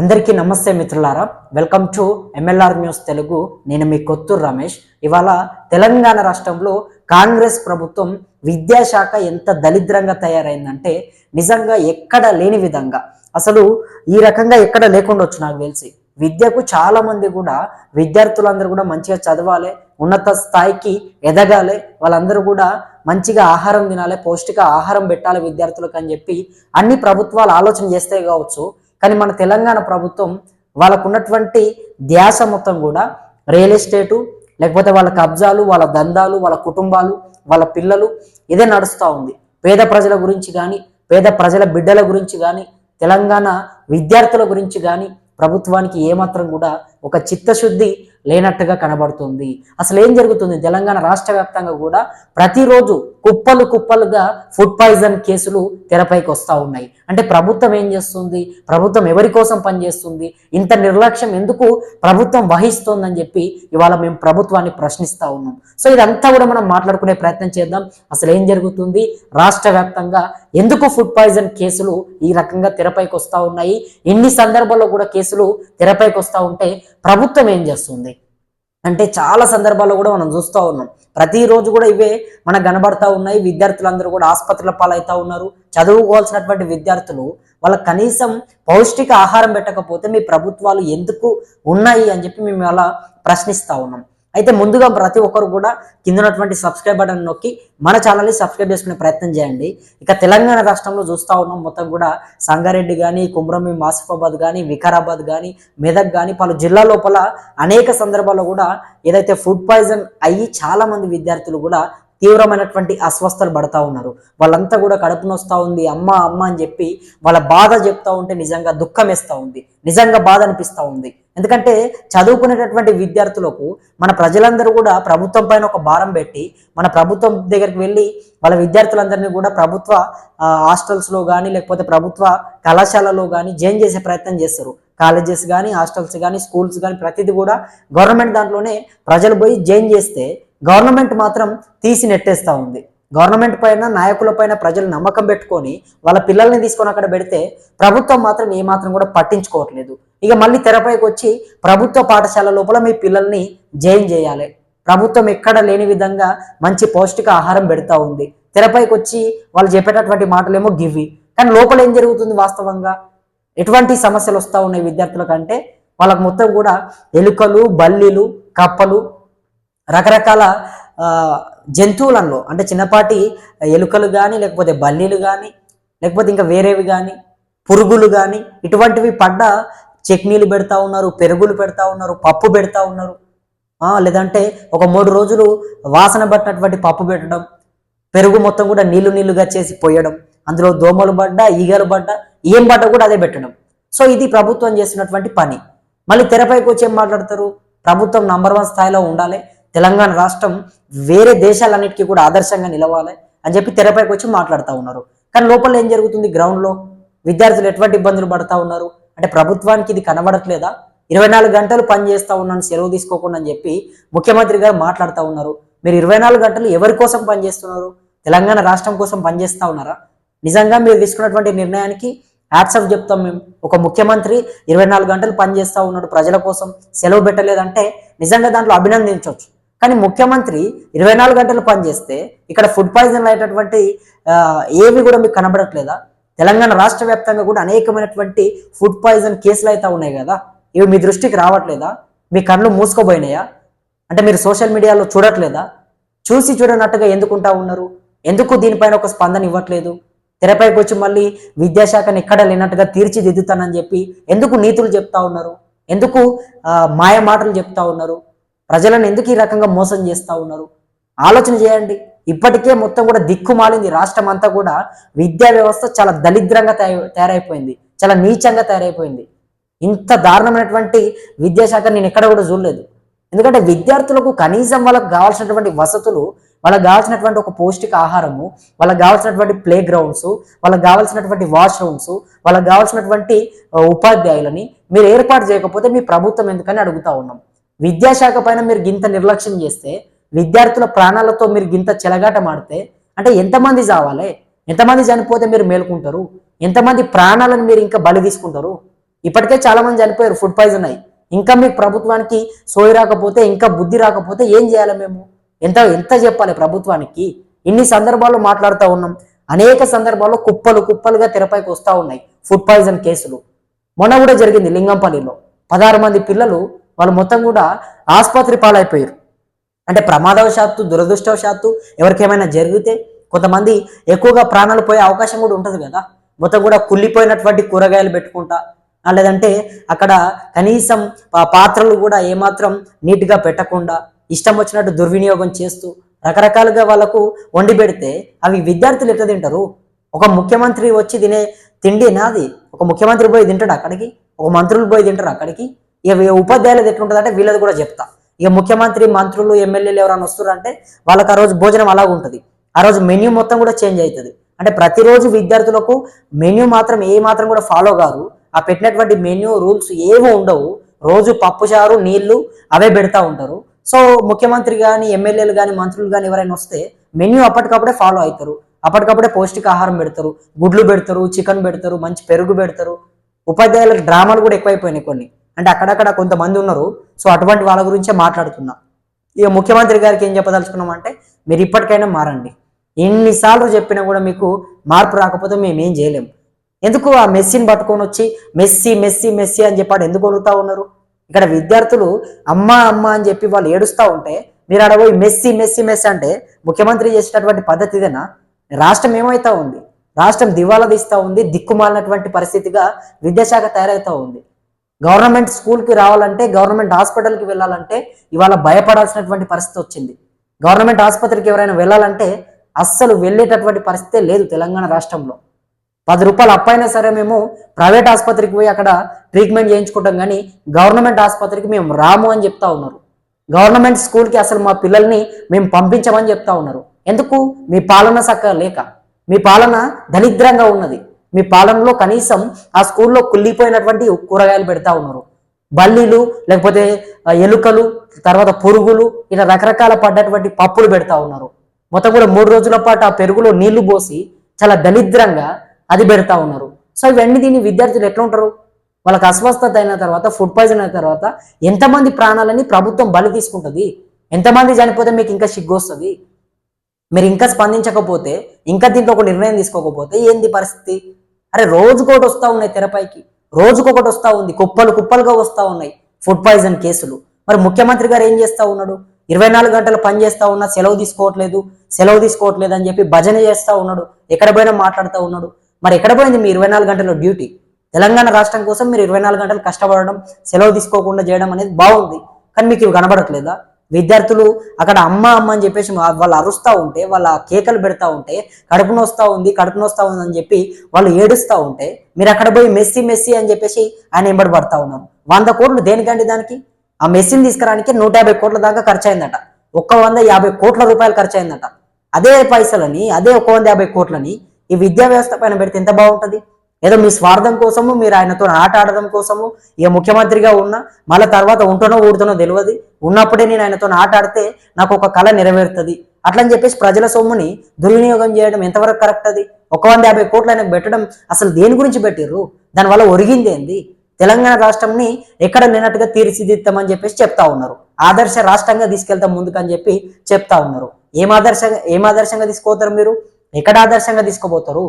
అందరికీ నమస్తే మిత్రులారా. Welcome to MLR news Telugu నేను మీ కొత్తూరు రమేష్. ఇవాళ తెలంగాణ రాష్ట్రంలో కాంగ్రెస్ ప్రభుత్వం విద్యాశాఖ ఎంత దరిద్రంగా తయారైందంటే నిజంగా ఎక్కడ లేని విధంగా. అసలు ఈ రకంగా ఎక్కడ లేకుండా వచ్చు నాకు తెలిసి. విద్యకు చాలా మంది కూడా విద్యార్థులందరూ కూడా మంచిగా చదవాలి ఉన్నత స్థాయికి ఎదగాలి వాళ్ళందరూ కూడా మంచిగా ఆహారం తినాలి పౌష్టిక ఆహారం పెట్టాలి విద్యార్థులకు అని చెప్పి అన్ని ప్రభుత్వాలు ఆలోచన చేస్తే కావచ్చు. కానీ మన తెలంగాణ ప్రభుత్వం వాళ్ళకు ఉన్నటువంటి ధ్యాస మొత్తం కూడా రియల్ ఎస్టేటు లేకపోతే వాళ్ళ కబ్జాలు వాళ్ళ దందాలు వాళ్ళ కుటుంబాలు వాళ్ళ పిల్లలు ఇదే నడుస్తూ ఉంది. పేద ప్రజల గురించి కానీ పేద ప్రజల బిడ్డల గురించి కానీ తెలంగాణ విద్యార్థుల గురించి కానీ ప్రభుత్వానికి ఏమాత్రం కూడా ఒక చిత్తశుద్ధి లేనట్టుగా కనబడుతుంది. అసలు ఏం జరుగుతుంది? తెలంగాణ రాష్ట్ర వ్యాప్తంగా కూడా ప్రతిరోజు కుప్పలు కుప్పలుగా ఫుడ్ పాయిజన్ కేసులు తెరపైకి వస్తూ ఉన్నాయి. అంటే ప్రభుత్వం ఏం చేస్తుంది? ప్రభుత్వం ఎవరి కోసం పనిచేస్తుంది? ఇంత నిర్లక్ష్యం ఎందుకు ప్రభుత్వం వహిస్తోందని చెప్పి ఇవాళ మేము ప్రభుత్వాన్ని ప్రశ్నిస్తూ ఉన్నాం. సో ఇదంతా కూడా మనం మాట్లాడుకునే ప్రయత్నం చేద్దాం. అసలు ఏం జరుగుతుంది? రాష్ట్ర వ్యాప్తంగా ఎందుకు ఫుడ్ పాయిజన్ కేసులు ఈ రకంగా తెరపైకి వస్తూ ఉన్నాయి? ఎన్ని సందర్భాల్లో కూడా కేసులు తెరపైకి వస్తూ ఉంటే ప్రభుత్వం ఏం చేస్తుంది? అంటే చాలా సందర్భాల్లో కూడా మనం చూస్తూ ఉన్నాం. ప్రతిరోజు కూడా ఇవే మనకు కనబడతా ఉన్నాయి. విద్యార్థులందరూ కూడా ఆసుపత్రుల పాలవుతా ఉన్నారు. చదువుకోవాల్సినటువంటి విద్యార్థులు వాళ్ళ కనీసం పౌష్టిక ఆహారం పెట్టకపోతే మీ ప్రభుత్వాలు ఎందుకు ఉన్నాయి అని చెప్పి మేము అలా ప్రశ్నిస్తూ ఉన్నాం. అయితే ముందుగా ప్రతి ఒక్కరు కూడా కింద ఉన్నటువంటి సబ్స్క్రైబ్ బటన్ నొక్కి మన ఛానల్ని సబ్స్క్రైబ్ చేసుకునే ప్రయత్నం చేయండి. ఇక తెలంగాణ రాష్ట్రంలో చూస్తూ ఉన్నాం మొత్తం కూడా సంగారెడ్డి కానీ కుమ్రంభీం మాసిఫాబాద్ కానీ వికారాబాద్ కానీ మెదక్ కానీ పలు జిల్లా లోపల అనేక సందర్భాల్లో కూడా ఏదైతే ఫుడ్ పాయిజన్ అయ్యి చాలా మంది విద్యార్థులు కూడా తీవ్రమైనటువంటి అస్వస్థలు పడతా ఉన్నారు. వాళ్ళంతా కూడా కడుపు నొస్తా ఉంది అమ్మ అమ్మ అని చెప్పి వాళ్ళ బాధ చెప్తా ఉంటే నిజంగా దుఃఖం వేస్తూ ఉంది నిజంగా బాధ అనిపిస్తూ ఉంది. ఎందుకంటే చదువుకునేటటువంటి విద్యార్థులకు మన ప్రజలందరూ కూడా ప్రభుత్వం పైన ఒక భారం పెట్టి మన ప్రభుత్వం దగ్గరికి వెళ్ళి వాళ్ళ విద్యార్థులందరినీ కూడా ప్రభుత్వ హాస్టల్స్లో కానీ లేకపోతే ప్రభుత్వ కళాశాలలో కానీ జాయిన్ చేసే ప్రయత్నం చేస్తారు. కాలేజెస్ కానీ హాస్టల్స్ కానీ స్కూల్స్ కానీ ప్రతిదీ కూడా గవర్నమెంట్ దాంట్లోనే ప్రజలు పోయి జాయిన్ చేస్తే గవర్నమెంట్ మాత్రం తీసి నెట్టేస్తూ ఉంది. గవర్నమెంట్ పైన నాయకుల పైన ప్రజలు నమ్మకం పెట్టుకొని వాళ్ళ పిల్లల్ని తీసుకొని అక్కడ పెడితే ప్రభుత్వం మాత్రం ఏమాత్రం కూడా పట్టించుకోవట్లేదు. ఇక మళ్ళీ తెరపైకి వచ్చి ప్రభుత్వ పాఠశాల లోపల మీ పిల్లల్ని జాయిన్ చేయాలి. ప్రభుత్వం ఎక్కడ లేని విధంగా మంచి పౌష్టిక ఆహారం పెడతా ఉంది. తెరపైకి వచ్చి వాళ్ళు చెప్పేటటువంటి మాటలేమో గివ్వి. కానీ లోపల ఏం జరుగుతుంది వాస్తవంగా? ఎటువంటి సమస్యలు వస్తూ ఉన్నాయి విద్యార్థుల కంటే? వాళ్ళకు మొత్తం కూడా ఎలుకలు బల్లీలు కప్పలు రకరకాల జంతువులలో అంటే చిన్నపాటి ఎలుకలు కానీ లేకపోతే బల్లీలు కానీ లేకపోతే ఇంకా వేరేవి కానీ పురుగులు కానీ ఇటువంటివి పడ్డ చట్నీలు పెడతా ఉన్నారు పెరుగులు పెడతా ఉన్నారు పప్పు పెడతా ఉన్నారు. లేదంటే ఒక మూడు రోజులు వాసన పట్టినటువంటి పప్పు పెట్టడం పెరుగు మొత్తం కూడా నీళ్ళు నీళ్ళుగా చేసి పోయడం అందులో దోమలు పడ్డా ఈగలు పడ్డా ఏం పడ్డ కూడా అదే పెట్టడం. సో ఇది ప్రభుత్వం చేస్తున్నటువంటి పని. మళ్ళీ తెరపైకి వచ్చి ఏం మాట్లాడతారు? ప్రభుత్వం నంబర్ వన్ స్థాయిలో ఉండాలి. తెలంగాణ రాష్ట్రం వేరే దేశాలన్నిటికీ కూడా ఆదర్శంగా నిలవాలి అని చెప్పి తెరపైకి వచ్చి మాట్లాడుతూ ఉన్నారు. కానీ లోపల ఏం జరుగుతుంది? గ్రౌండ్లో విద్యార్థులు ఎటువంటి ఇబ్బందులు పడతా ఉన్నారు? అంటే ప్రభుత్వానికి ఇది కనబడట్లేదా? ఇరవై నాలుగు గంటలు పనిచేస్తూ ఉన్నాను సెలవు తీసుకోకుండా అని చెప్పి ముఖ్యమంత్రి గారు మాట్లాడుతూ ఉన్నారు. మీరు ఇరవై నాలుగు గంటలు ఎవరి కోసం పనిచేస్తున్నారు తెలంగాణ రాష్ట్రం కోసం పనిచేస్తూ ఉన్నారా? నిజంగా మీరు తీసుకున్నటువంటి నిర్ణయానికి యాప్సప్ చెప్తాం మేము. ఒక ముఖ్యమంత్రి ఇరవై నాలుగు గంటలు పనిచేస్తూ ఉన్నాడు ప్రజల కోసం సెలవు పెట్టలేదంటే నిజంగా దాంట్లో అభినందించవచ్చు. కానీ ముఖ్యమంత్రి ఇరవై నాలుగు గంటలు పనిచేస్తే ఇక్కడ ఫుడ్ పాయిజన్ అయ్యేటటువంటి ఆ, ఏవి కూడా మీకు కనబడట్లేదా? తెలంగాణ రాష్ట్ర వ్యాప్తంగా కూడా అనేకమైనటువంటి ఫుడ్ పాయిజన్ కేసులు అయితే ఉన్నాయి కదా? ఇవి మీ దృష్టికి రావట్లేదా? మీ కళ్ళు మూసుకోబోయినాయా అంటే మీరు సోషల్ మీడియాలో చూడట్లేదా? చూసి చూడనట్టుగా ఎందుకుంటా ఉన్నారు? ఎందుకు దీనిపైన ఒక స్పందన ఇవ్వట్లేదు? తెరపైకి వచ్చి మళ్ళీ విద్యాశాఖని ఎక్కడ లేనట్టుగా తీర్చిదిద్దుతానని చెప్పి ఎందుకు నీతులు చెప్తా ఉన్నారు? ఎందుకు మాయ మాటలు చెప్తా ఉన్నారు? ప్రజలను ఎందుకు ఈ రకంగా మోసం చేస్తూ ఉన్నారు? ఆలోచన చేయండి. ఇప్పటికే మొత్తం కూడా దిక్కుమాలింది రాష్ట్రం అంతా కూడా. విద్యా వ్యవస్థ చాలా దరిద్రంగా తయారైపోయింది. చాలా నీచంగా తయారైపోయింది. ఇంత దారుణమైనటువంటి విద్యాశాఖ నేను ఎక్కడ కూడా చూడలేదు. ఎందుకంటే విద్యార్థులకు కనీసం వాళ్ళకు కావాల్సినటువంటి వసతులు వాళ్ళకి కావాల్సినటువంటి ఒక పౌష్టిక ఆహారము వాళ్ళకి కావాల్సినటువంటి ప్లే గ్రౌండ్స్ వాళ్ళకి కావాల్సినటువంటి వాష్రూమ్స్ వాళ్ళకి కావాల్సినటువంటి ఉపాధ్యాయులని మీరు ఏర్పాటు చేయకపోతే మీ ప్రభుత్వం ఎందుకని అడుగుతా ఉన్నాం. విద్యాశాఖ పైన మీరు గింత నిర్లక్ష్యం చేస్తే విద్యార్థుల ప్రాణాలతో మీరు గింత చెలగాట మాడితే అంటే ఎంతమంది చావాలి? ఎంతమంది చనిపోతే మీరు మేలుకుంటారు? ఎంతమంది ప్రాణాలను మీరు ఇంకా బలి తీసుకుంటారు? ఇప్పటికే చాలామంది చనిపోయారు ఫుడ్ పాయిజన్ అయ్యి. ఇంకా మీకు ప్రభుత్వానికి సోయి రాకపోతే ఇంకా బుద్ధి రాకపోతే ఏం చేయాలి మేము? ఎంత ఎంత చెప్పాలి ప్రభుత్వానికి? ఇన్ని సందర్భాల్లో మాట్లాడుతూ ఉన్నాం. అనేక సందర్భాల్లో కుప్పలు కుప్పలుగా తెరపైకి వస్తూ ఉన్నాయి ఫుడ్ పాయిజన్ కేసులు. మొన్న కూడా జరిగింది లింగంపల్లిలో. పదహారు మంది పిల్లలు వాళ్ళు మొత్తం కూడా ఆసుపత్రి పాలైపోయారు. అంటే ప్రమాదవశాత్తు దురదృష్టవశాత్తు ఎవరికేమైనా జరిగితే కొంతమంది ఎక్కువగా ప్రాణాలు పోయే అవకాశం కూడా ఉంటుంది కదా. మొత్తం కూడా కుళ్ళిపోయినటువంటి కూరగాయలు పెట్టుకుంటా లేదంటే అక్కడ కనీసం పాత్రలు కూడా ఏమాత్రం నీట్గా పెట్టకుండా ఇష్టం వచ్చినట్టు దుర్వినియోగం చేస్తూ రకరకాలుగా వాళ్ళకు వండి పెడితే అవి విద్యార్థులు ఎట్లా తింటారు? ఒక ముఖ్యమంత్రి వచ్చి తినే తిండి నాది? ఒక ముఖ్యమంత్రి పోయి తింటాడు అక్కడికి? ఒక మంత్రులు పోయి తింటారు అక్కడికి? ఇక వీ- ఉపాధ్యాయులది ఎట్లుంటుంది అంటే వీళ్ళది కూడా చెప్తా. ఇక ముఖ్యమంత్రి మంత్రులు ఎమ్మెల్యేలు ఎవరైనా వస్తున్నారంటే వాళ్ళకి ఆ రోజు భోజనం అలాగ ఉంటుంది. ఆ రోజు మెన్యూ మొత్తం కూడా చేంజ్ అవుతుంది. అంటే ప్రతిరోజు విద్యార్థులకు మెన్యూ మాత్రం ఏ మాత్రం కూడా ఫాలో కారు. ఆ పెట్టినటువంటి మెన్యూ రూల్స్ ఏవో ఉండవు. రోజు పప్పుచారు నీళ్ళు అవే పెడతా ఉంటారు. సో ముఖ్యమంత్రి కానీ ఎమ్మెల్యేలు కానీ మంత్రులు కానీ ఎవరైనా వస్తే మెన్యూ అప్పటికప్పుడే ఫాలో అవుతారు. అప్పటికప్పుడే పౌష్టికాహారం పెడతారు. గుడ్లు పెడతారు చికెన్ పెడతారు మంచి పెరుగు పెడతారు. ఉపాధ్యాయులకు డ్రామాలు కూడా ఎక్కువైపోయినాయి కొన్ని. అంటే అక్కడక్కడ కొంతమంది ఉన్నారు. సో అటువంటి వాళ్ళ గురించే మాట్లాడుతున్నా. ఇక ముఖ్యమంత్రి గారికి ఏం చెప్పదలుచుకున్నాం అంటే మీరు ఇప్పటికైనా మారండి. ఎన్నిసార్లు చెప్పినా కూడా మీకు మార్పు రాకపోతే మేము ఏం చేయలేం. ఎందుకు ఆ మెస్సీని పట్టుకొని వచ్చి మెస్సీ మెస్సీ మెస్సీ అని చెప్పాడు ఎందుకు కొనుగుతా ఉన్నారు? ఇక్కడ విద్యార్థులు అమ్మ అమ్మ అని చెప్పి వాళ్ళు ఏడుస్తూ ఉంటే మీరు ఆడ పోయి మెస్సీ మెస్సీ మెస్సీ అంటే ముఖ్యమంత్రి చేసేటటువంటి పద్ధతి ఇదేనా? రాష్ట్రం ఏమైతా ఉంది? రాష్ట్రం దివాలా తీస్తూ ఉంది దిక్కుమాలినటువంటి పరిస్థితిగా విద్యాశాఖ తయారవుతూ ఉంది. గవర్నమెంట్ స్కూల్కి రావాలంటే గవర్నమెంట్ హాస్పిటల్కి వెళ్ళాలంటే ఇవాళ భయపడాల్సినటువంటి పరిస్థితి వచ్చింది. గవర్నమెంట్ ఆసుపత్రికి ఎవరైనా వెళ్ళాలంటే అస్సలు వెళ్ళేటటువంటి పరిస్థితే లేదు తెలంగాణ రాష్ట్రంలో. పది రూపాయలు అప్పైనా సరే మేము ప్రైవేట్ ఆసుపత్రికి పోయి అక్కడ ట్రీట్మెంట్ చేయించుకుంటాం కానీ గవర్నమెంట్ ఆసుపత్రికి మేము రాము అని చెప్తా ఉన్నారు. గవర్నమెంట్ స్కూల్కి అసలు మా పిల్లల్ని మేము పంపించమని చెప్తా ఉన్నారు. ఎందుకు? మీ పాలన చక్కగా లేక. మీ పాలన దరిద్రంగా ఉన్నది. మీ పాలనలో కనీసం ఆ స్కూల్లో కుళ్ళిపోయినటువంటి కూరగాయలు పెడతా ఉన్నారు. బల్లీలు లేకపోతే ఎలుకలు తర్వాత పురుగులు ఇలా రకరకాల పడ్డటువంటి పప్పులు పెడతా ఉన్నారు. మొత్తం కూడా మూడు రోజుల పాటు ఆ పెరుగులో నీళ్ళు పోసి చాలా దరిద్రంగా అది పెడతా ఉన్నారు. సో ఇవన్నీ దీన్ని విద్యార్థులు ఎట్లా ఉంటారు? వాళ్ళకి అస్వస్థత అయిన తర్వాత ఫుడ్ పాయిజన్ అయిన తర్వాత ఎంతమంది ప్రాణాలని ప్రభుత్వం బలి తీసుకుంటుంది? ఎంతమంది చనిపోతే మీకు ఇంకా సిగ్గు వస్తుంది? మీరు ఇంకా స్పందించకపోతే ఇంకా దీంట్లో ఒక నిర్ణయం తీసుకోకపోతే ఏంది పరిస్థితి? అరే రోజుకోటి వస్తూ ఉన్నాయి తెరపైకి. రోజుకొకటి వస్తూ ఉంది. కుప్పలు కుప్పలుగా వస్తూ ఉన్నాయి. ఫుడ్ పాయిజన్ కేసులు. మరి ముఖ్యమంత్రి గారు ఏం చేస్తా ఉన్నాడు? ఇరవై నాలుగు గంటలు పని చేస్తా ఉన్నా సెలవు తీసుకోవట్లేదు సెలవు తీసుకోవట్లేదు అని చెప్పి భజన చేస్తూ ఉన్నాడు. ఎక్కడ పోయినా మాట్లాడుతూ ఉన్నాడు. మరి ఎక్కడ పోయింది మీ ఇరవై నాలుగు గంటల డ్యూటీ? తెలంగాణ రాష్ట్రం కోసం మీరు ఇరవై నాలుగు గంటలు కష్టపడడం సెలవు తీసుకోకుండా చేయడం అనేది బాగుంది. కానీ మీకు ఇవి కనబడట్లేదా? విద్యార్థులు అక్కడ అమ్మ అమ్మ అని చెప్పేసి వాళ్ళు అరుస్తూ ఉంటే వాళ్ళ కేకలు పెడతా ఉంటే కడుపు నొస్తూ ఉంది కడుపు నొస్తూ ఉంది అని చెప్పి వాళ్ళు ఏడుస్తూ ఉంటే మీరు అక్కడ పోయి మెస్సీ మెస్సీ అని చెప్పేసి ఆయన ఎంబడి పడతా ఉన్నారు. వంద కోట్లు దేనికండి దానికి? ఆ మెస్సీని తీసుకురానికి నూట యాభై కోట్ల దాకా ఖర్చు అయిందట ఒక్క వంద యాభై కోట్ల రూపాయలు ఖర్చు అయిందట అదే పైసలని అదే ఒక వంద యాభై కోట్లని ఈ విద్యా వ్యవస్థ పైన పెడితే ఎంత బాగుంటుంది? ఏదో మీ స్వార్థం కోసము మీరు ఆయనతో ఆట ఆడడం కోసము ఇక ముఖ్యమంత్రిగా ఉన్నా మళ్ళీ తర్వాత ఉంటునో ఊడుతునో తెలియదు ఉన్నప్పుడే నేను ఆయనతో ఆట ఆడితే నాకు ఒక కళ నెరవేరుతుంది. అట్లని చెప్పేసి ప్రజల సొమ్ముని దుర్వినియోగం చేయడం ఎంతవరకు కరెక్ట్ అది? ఒక వంద యాభై కోట్లు ఆయనకు పెట్టడం అసలు దేని గురించి పెట్టిర్రు? దానివల్ల ఒరిగింది ఏంది? తెలంగాణ రాష్ట్రంని ఎక్కడ లేనట్టుగా తీర్చిదిద్దామని చెప్పేసి చెప్తా ఉన్నారు. ఆదర్శ రాష్ట్రంగా తీసుకెళ్తాం ముందుకు అని చెప్పి చెప్తా ఉన్నారు. ఏం ఆదర్శంగా ఏం ఆదర్శంగా తీసుకోతారు మీరు? ఎక్కడ ఆదర్శంగా తీసుకోబోతారు?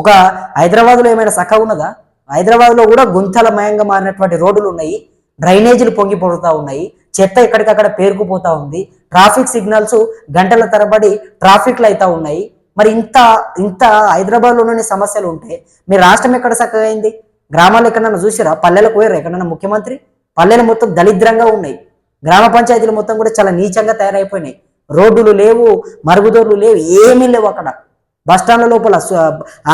ఒక హైదరాబాద్లో ఏమైనా సఖ ఉన్నదా? హైదరాబాద్లో కూడా గుంతలమయంగా మారినటువంటి రోడ్లు ఉన్నాయి. డ్రైనేజీలు పొంగిపోతూ ఉన్నాయి. చెత్త ఎక్కడికక్కడ పేరుకుపోతూ ఉంది. ట్రాఫిక్ సిగ్నల్స్ గంటల తరబడి ట్రాఫిక్లు అవుతా ఉన్నాయి. మరి ఇంత ఇంత హైదరాబాద్లోనే సమస్యలు ఉంటే మీ రాష్ట్రం ఎక్కడ చక్కగా అయింది గ్రామాలు ఎక్కడన్నా చూసిరా? పల్లెలకు పోయారు ఎక్కడన్నా ముఖ్యమంత్రి? పల్లెలు మొత్తం దరిద్రంగా ఉన్నాయి. గ్రామ పంచాయతీలు మొత్తం కూడా చాలా నీచంగా తయారైపోయినాయి. రోడ్డులు లేవు మరుగుదొడ్లు లేవు ఏమీ లేవు అక్కడ. బస్టాండ్ల లోపల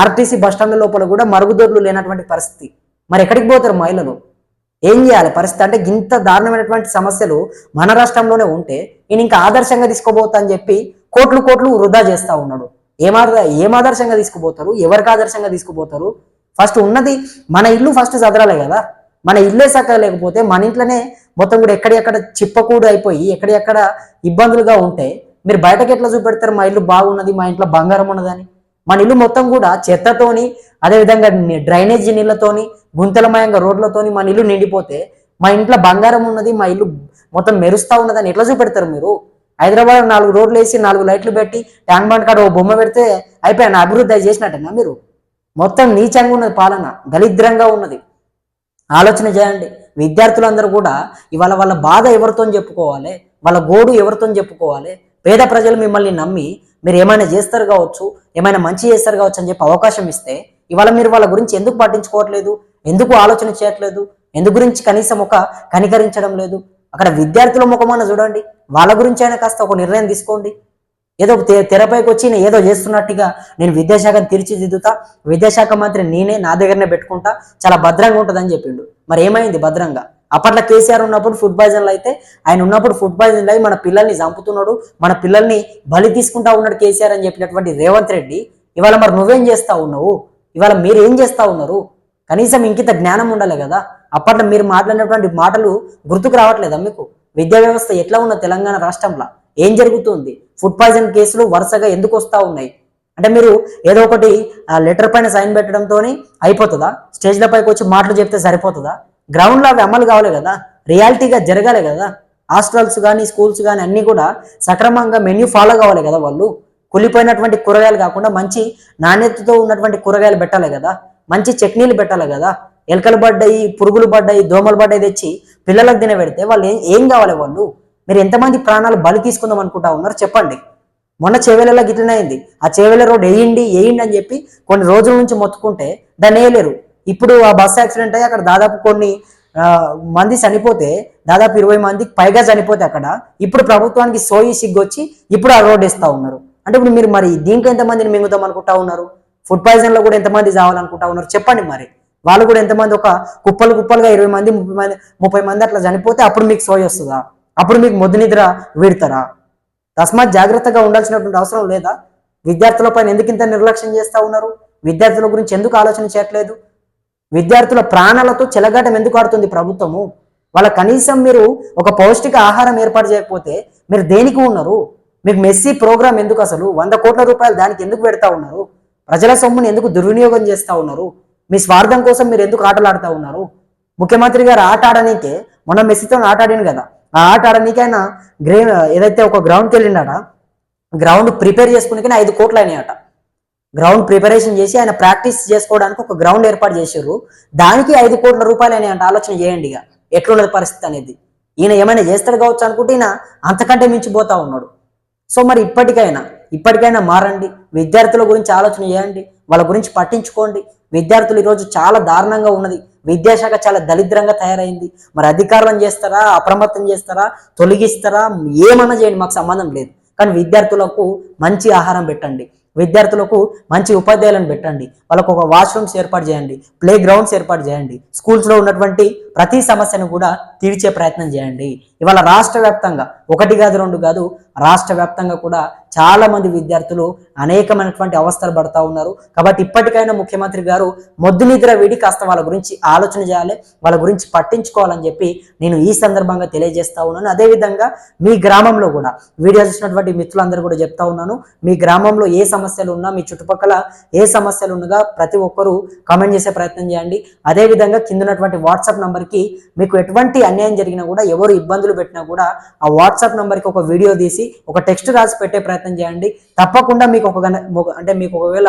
ఆర్టీసీ బస్టాండ్ల లోపల కూడా మరుగుదొడ్లు లేనటువంటి పరిస్థితి. మరి ఎక్కడికి పోతారు మహిళలు? ఏం చేయాలి? పరిస్థితి అంటే ఇంత దారుణమైనటువంటి సమస్యలు మన రాష్ట్రంలోనే ఉంటే ఈయన ఇంకా ఆదర్శంగా తీసుకోబోతా అని చెప్పి కోట్లు కోట్లు వృధా చేస్తూ ఉన్నాడు. ఏమాద ఏం ఆదర్శంగా తీసుకుపోతారు? ఎవరికి ఆదర్శంగా తీసుకుపోతారు? ఫస్ట్ ఉన్నది మన ఇల్లు ఫస్ట్ చదరాలే కదా. మన ఇల్లే సక్కగా లేకపోతే మన ఇంట్లోనే మొత్తం కూడా ఎక్కడెక్కడ చిప్పకూడు అయిపోయి ఎక్కడెక్కడ ఇబ్బందులుగా ఉంటే మీరు బయటకి ఎట్లా చూపెడతారు? మా ఇల్లు బాగున్నది మా ఇంట్లో బంగారం ఉన్నదని. మన ఇల్లు మొత్తం కూడా చెత్తతోని అదేవిధంగా డ్రైనేజీ నీళ్ళతోని గుంతలమయంగా రోడ్లతోని మన ఇల్లు నిండిపోతే మా ఇంట్లో బంగారం ఉన్నది మా ఇల్లు మొత్తం మెరుస్తా ఉన్నదని ఎట్లా చూపెడతారు మీరు? హైదరాబాద్ నాలుగు రోడ్లు వేసి నాలుగు లైట్లు పెట్టి ట్యాంక్ బండ్ కాడ ఓ బొమ్మ పెడితే అయిపోయాను అభివృద్ధి చేసినట్టేనా మీరు? మొత్తం నీచంగా ఉన్నది పాలన దరిద్రంగా ఉన్నది. ఆలోచన చేయండి. విద్యార్థులందరూ కూడా ఇవాళ వాళ్ళ బాధ ఎవరితో చెప్పుకోవాలి? వాళ్ళ గోడు ఎవరితో చెప్పుకోవాలి? పేద ప్రజలు మిమ్మల్ని నమ్మి మీరు ఏమైనా చేస్తారు కావచ్చు ఏమైనా మంచి చేస్తారు కావచ్చు అని చెప్పి అవకాశం ఇస్తే ఇవాళ మీరు వాళ్ళ గురించి ఎందుకు పట్టించుకోవట్లేదు ఎందుకు ఆలోచన చేయట్లేదు ఎందు గురించి కనీసం ఒక కనికరించడం లేదు? అక్కడ విద్యార్థుల ముఖమాన చూడండి వాళ్ళ గురించి అయినా కాస్త ఒక నిర్ణయం తీసుకోండి. ఏదో తె- తెరపైకి వచ్చి నేను ఏదో చేస్తున్నట్టుగా నేను విద్యాశాఖను తీర్చిదిద్దుతా విద్యాశాఖ మంత్రి నేనే నా దగ్గరనే పెట్టుకుంటా చాలా భద్రంగా ఉంటుందని చెప్పిండు. మరి ఏమైంది భద్రంగా? అప్పట్లో కేసీఆర్ ఉన్నప్పుడు ఫుడ్ పాయిజన్లు అయితే ఆయన ఉన్నప్పుడు ఫుడ్ పాయిజన్లు అయి మన పిల్లల్ని చంపుతున్నాడు మన పిల్లల్ని బలి తీసుకుంటా ఉన్నాడు కేసీఆర్ అని చెప్పినటువంటి రేవంత్ రెడ్డి ఇవాళ మరి నువ్వేం చేస్తా ఉన్నావు? ఇవాళ మీరు ఏం చేస్తా ఉన్నారు? కనీసం ఇంకిత జ్ఞానం ఉండాలి కదా? అప్పట్లో మీరు మాట్లాడినటువంటి మాటలు గుర్తుకు రావట్లేదా మీకు? విద్యా వ్యవస్థ ఎట్లా ఉన్న తెలంగాణ రాష్ట్రంలో? ఏం జరుగుతుంది? ఫుడ్ పాయిజన్ కేసులు వరుసగా ఎందుకు వస్తూ ఉన్నాయి? అంటే మీరు ఏదో ఒకటి లెటర్ పైన సైన్ పెట్టడంతో అయిపోతుందా? స్టేజ్ల పైకి వచ్చి మాటలు చెప్తే సరిపోతుందా? గ్రౌండ్లో అవి అమలు కావాలి కదా? రియాలిటీగా జరగాలి కదా? హాస్టల్స్ కానీ స్కూల్స్ కానీ అన్నీ కూడా సక్రమంగా మెన్యూ ఫాలో కావాలి కదా వాళ్ళు? కులిపోయినటువంటి కూరగాయలు కాకుండా మంచి నాణ్యతతో ఉన్నటువంటి కూరగాయలు పెట్టాలి కదా? మంచి చట్నీలు పెట్టాలి కదా? ఎలకలు పడ్డాయి పురుగులు పడ్డాయి దోమలు పడ్డాయి తెచ్చి పిల్లలకు తినబెడితే వాళ్ళు ఏం ఏం కావాలి వాళ్ళు? మీరు ఎంతమంది ప్రాణాలు బలి తీసుకుందాం అనుకుంటా ఉన్నారు చెప్పండి. మొన్న చేవేలలో గిట్లనే అయింది. ఆ చేవేల రోడ్ వేయండి వేయండి అని చెప్పి కొన్ని రోజుల నుంచి మొత్తుకుంటే దాన్ని వేయలేరు. ఇప్పుడు ఆ బస్ యాక్సిడెంట్ అయ్యి అక్కడ దాదాపు కొన్ని మంది చనిపోతే దాదాపు ఇరవై మందికి పైగా చనిపోతే అక్కడ ఇప్పుడు ప్రభుత్వానికి సోయి సిగ్గొచ్చి ఇప్పుడు ఆ రోడ్ ఇస్తా ఉన్నారు. అంటే ఇప్పుడు మీరు మరి దీంట్లో ఎంతమందిని మింగుదాం అనుకుంటా ఉన్నారు? ఫుడ్ పాయిజన్లో కూడా ఎంతమంది చావాలనుకుంటా ఉన్నారు? చెప్పండి మరి. వాళ్ళు కూడా ఎంతమంది ఒక కుప్పలు కుప్పలుగా ఇరవై మంది ముప్పై మంది ముప్పై మంది అట్లా చనిపోతే అప్పుడు మీకు సోయి వస్తుందా? అప్పుడు మీకు మొద్దు నిద్ర వీడతారా? తస్మాత్ జాగ్రత్తగా ఉండాల్సినటువంటి అవసరం లేదా? విద్యార్థుల పైన ఎందుకు ఇంత నిర్లక్ష్యం చేస్తా ఉన్నారు? విద్యార్థుల గురించి ఎందుకు ఆలోచన చేయట్లేదు? విద్యార్థుల ప్రాణాలతో చెలగాటం ఎందుకు ఆడుతుంది ప్రభుత్వము? వాళ్ళ కనీసం మీరు ఒక పౌష్టిక ఆహారం ఏర్పాటు చేయకపోతే మీరు దేనికి ఉన్నారు? మీకు మెస్సీ ప్రోగ్రామ్ ఎందుకు అసలు? వంద కోట్ల రూపాయలు దానికి ఎందుకు పెడతా ఉన్నారు? ప్రజల సొమ్ముని ఎందుకు దుర్వినియోగం చేస్తూ ఉన్నారు? మీ స్వార్థం కోసం మీరు ఎందుకు ఆటలాడుతూ ఉన్నారు? ముఖ్యమంత్రి గారు ఆట ఆడనీకే మొన్న మెస్సీతో ఆట ఆడాను కదా. ఆ ఆట ఆడనీకైనా గ్రే ఏదైతే ఒక గ్రౌండ్కి వెళ్ళిండట గ్రౌండ్ ప్రిపేర్ చేసుకునే ఐదు కోట్లు అయినాయట. గ్రౌండ్ ప్రిపరేషన్ చేసి ఆయన ప్రాక్టీస్ చేసుకోవడానికి ఒక గ్రౌండ్ ఏర్పాటు చేశారు. దానికి ఐదు కోట్ల రూపాయలు అనే అంటే ఆలోచన చేయండి ఇక. ఎట్లున్నది పరిస్థితి అనేది. ఈయన ఏమైనా చేస్తాడు కావచ్చు అనుకుంటే ఈయన అంతకంటే మించిపోతా ఉన్నాడు. సో మరి ఇప్పటికైనా ఇప్పటికైనా మారండి. విద్యార్థుల గురించి ఆలోచన చేయండి. వాళ్ళ గురించి పట్టించుకోండి. విద్యార్థులు ఈరోజు చాలా దారుణంగా ఉన్నది. విద్యాశాఖ చాలా దరిద్రంగా తయారైంది. మరి అధికారం చేస్తారా? అప్రమత్తం చేస్తారా? తొలగిస్తారా? ఏమన్నా చేయండి. మాకు సంబంధం లేదు. కానీ విద్యార్థులకు మంచి ఆహారం పెట్టండి. విద్యార్థులకు మంచి ఉపాధ్యాయులను పెట్టండి. వాళ్ళకు ఒక వాష్రూమ్స్ ఏర్పాటు చేయండి. ప్లే గ్రౌండ్స్ ఏర్పాటు చేయండి. స్కూల్స్లో ఉన్నటువంటి ప్రతి సమస్యను కూడా తీర్చే ప్రయత్నం చేయండి. ఇవాళ రాష్ట్ర వ్యాప్తంగా ఒకటి కాదు రెండు కాదు రాష్ట్ర వ్యాప్తంగా కూడా చాలా మంది విద్యార్థులు అనేకమైనటువంటి అవస్థలు పడతా ఉన్నారు. కాబట్టి ఇప్పటికైనా ముఖ్యమంత్రి గారు మొద్దు నిద్ర వీడి కాస్త వాళ్ళ గురించి ఆలోచన చేయాలి వాళ్ళ గురించి పట్టించుకోవాలని చెప్పి నేను ఈ సందర్భంగా తెలియజేస్తా ఉన్నాను. అదేవిధంగా మీ గ్రామంలో కూడా వీడియో చూసినటువంటి మిత్రులందరూ కూడా చెప్తా ఉన్నాను మీ గ్రామంలో ఏ సమస్యలు ఉన్నా మీ చుట్టుపక్కల ఏ సమస్యలు ఉన్నగా ప్రతి ఒక్కరూ కామెంట్ చేసే ప్రయత్నం చేయండి. అదేవిధంగా కింద ఉన్నటువంటి వాట్సాప్ నంబర్కి మీకు ఎటువంటి అన్యాయం జరిగినా కూడా ఎవరు ఇబ్బందులు పెట్టినా కూడా ఆ వాట్సాప్ నెంబర్కి ఒక వీడియో తీసి ఒక టెక్స్ట్ రాసి పెట్టే ప్రయత్నం చేయండి. తప్పకుండా మీకు ఒక అంటే మీకు ఒకవేళ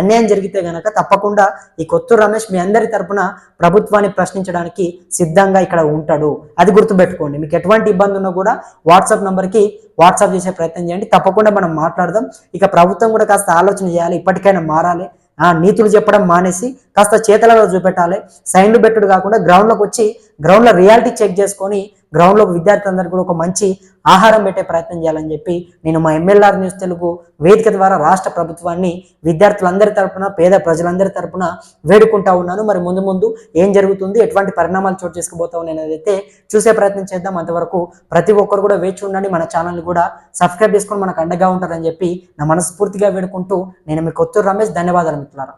అన్యాయం జరిగితే గనక తప్పకుండా ఈ కొత్తూరు రమేష్ మీ అందరి తరపున ప్రభుత్వాన్ని ప్రశ్నించడానికి సిద్ధంగా ఇక్కడ ఉంటాడు. అది గుర్తుపెట్టుకోండి. మీకు ఎటువంటి ఇబ్బంది ఉన్నా కూడా వాట్సాప్ నెంబర్కి వాట్సాప్ చేసే ప్రయత్నం చేయండి. తప్పకుండా మనం మాట్లాడదాం. ఇక ప్రభుత్వం కూడా కాస్త ఆలోచన చేయాలి. ఇప్పటికైనా మారాలి. ఆ నీతులు చెప్పడం మానేసి కాస్త చేతలలో చూపెట్టాలి. సైన్లు పెట్టుడు కాకుండా గ్రౌండ్లోకి వచ్చి గ్రౌండ్లో రియాలిటీ చెక్ చేసుకొని గ్రౌండ్లో విద్యార్థులందరికీ కూడా ఒక మంచి ఆహారం పెట్టే ప్రయత్నం చేయాలని చెప్పి నేను మా ఎమ్మెల్ఆర్ న్యూస్ తెలుగు వేదిక ద్వారా రాష్ట్ర ప్రభుత్వాన్ని విద్యార్థులందరి తరపున పేద ప్రజలందరి తరపున వేడుకుంటా ఉన్నాను. మరి ముందు ముందు ఏం జరుగుతుంది ఎటువంటి పరిణామాలు చోటు చేసుకుపోతా ఉన్నాయి అనేది అయితే చూసే ప్రయత్నం చేద్దాం. అంతవరకు ప్రతి ఒక్కరు కూడా వేచి ఉండండి. మన ఛానల్ని కూడా సబ్స్క్రైబ్ చేసుకొని మనకు అండగా ఉంటారని చెప్పి నా మనస్ఫూర్తిగా వేడుకుంటూ నేను మీ కొత్తూరు రమేష్. ధన్యవాదాలు మిత్రులారా.